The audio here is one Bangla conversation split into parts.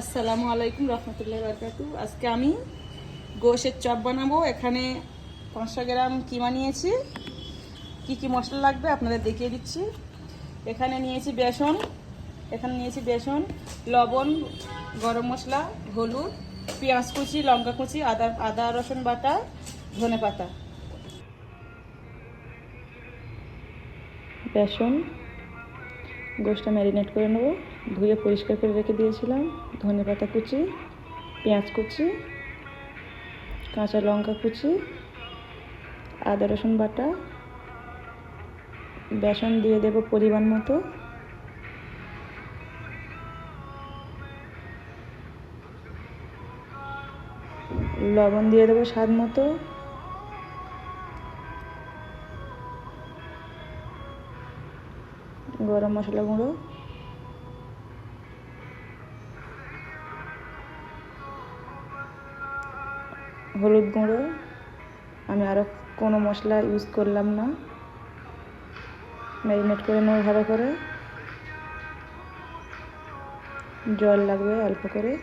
আসসালামু আলাইকুম রহমতুল্লাহ বরকাতু আজকে আমি গোশের চপ বানাবো। এখানে পাঁচশো গ্রাম কিমা নিয়েছি। কি কি মশলা লাগবে আপনাদের দেখিয়ে দিচ্ছি। এখানে নিয়েছি বেসন। এখানে নিয়েছি বেসন, লবণ, গরম মশলা, হলুদ, পেঁয়াজ কুচি, লঙ্কা কুচি, আদা আদা, রসুন বাটা, ধনে পাতা। বেসন গোশটা ম্যারিনেট করে নেব। ধুয়ে পরিষ্কার করে রেখে দিয়েছিলাম। ধনে পাতা কুচি, পেঁয়াজ কুচি, কাঁচা লঙ্কা কুচি, আদা রসুন বাটা, বেসন দিয়ে দেবো পরিমাণ মতো। লবণ দিয়ে দেবো স্বাদ মতো। গরম মশলা গুঁড়ো। হলুদ গুঁড়ো। আমি আরও কোনো মশলা ইউজ করলাম না। ম্যারিনেট করে নেব ভালো করে। জল লাগবে অল্প করে।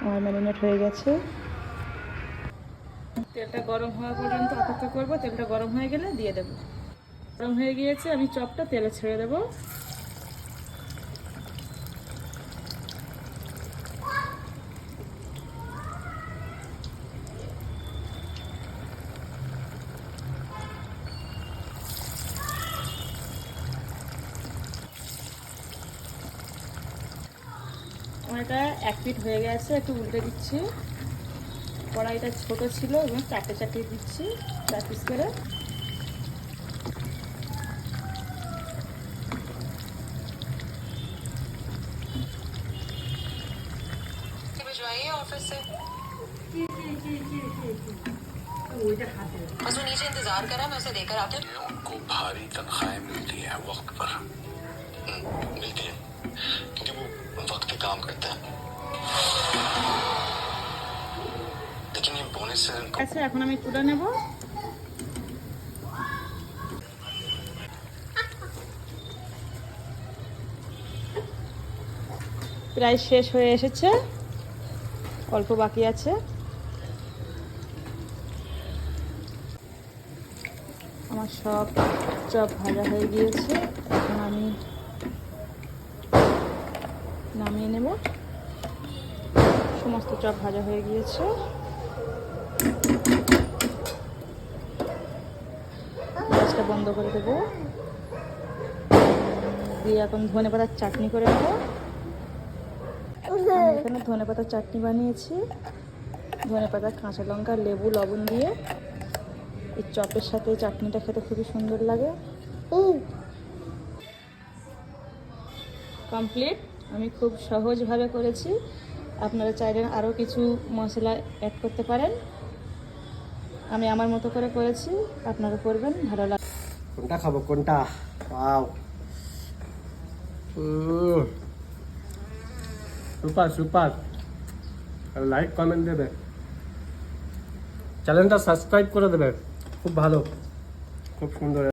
আমার ম্যারিনেট হয়ে গেছে। তেলটা গরম হওয়া পর্যন্ত অপেক্ষা করব। তেলটা গরম হয়ে গেলে দিয়ে দেবো। গরম হয়ে গিয়েছে, আমি চপটা তেলে ছেড়ে দেবো। এটা এক পিট হয়ে গেছে, একটু উল্টে দিচ্ছি। কড়াইটা ছোট ছিল এবং চারটে চারটে দিচ্ছি চার পিস করে भिजवाइए ऑफिस से बस वो नीचे इंतजार करा मैं उसे देकर आती हूँ उनको भारी तनख्वाहें मिलती हैं वक्त पर हम्म, मिलती है क्योंकि वो वक्त पे काम करते हैं আচ্ছা এখন আমি তুলে নেব। প্রায় শেষ হয়ে এসেছে। অল্প বাকি আছে। আমার সব চপ ভাজা হয়ে গিয়েছে। এখন আমি নামিয়ে নেব। সমস্ত চপ ভাজা হয়ে গিয়েছে। গ্যাসটা বন্ধ করে দেবো। দিয়ে এখন ধনে পাতার চাটনি করে নেব। এখানে ধনে পাতার চাটনি বানিয়েছি। ধনে পাতা কাঁচা লঙ্কা লেবু লবণ দিয়ে। এই চপের সাথে এই চাটনিটা খেতে খুবই সুন্দর লাগে। কমপ্লিট। আমি খুব সহজভাবে করেছি। আপনারা চাইলে আরও কিছু মশলা অ্যাড করতে পারেন। আমি আমার মতো করে করেছি। আপনারা করবেন ভালো লাগে কোনটা খাব, কোনটা? পাও সুপার সুপার। আর লাইক কমেন্ট দেবে। চ্যানেলটা সাবস্ক্রাইব করে দেবে। খুব ভালো। খুব সুন্দর।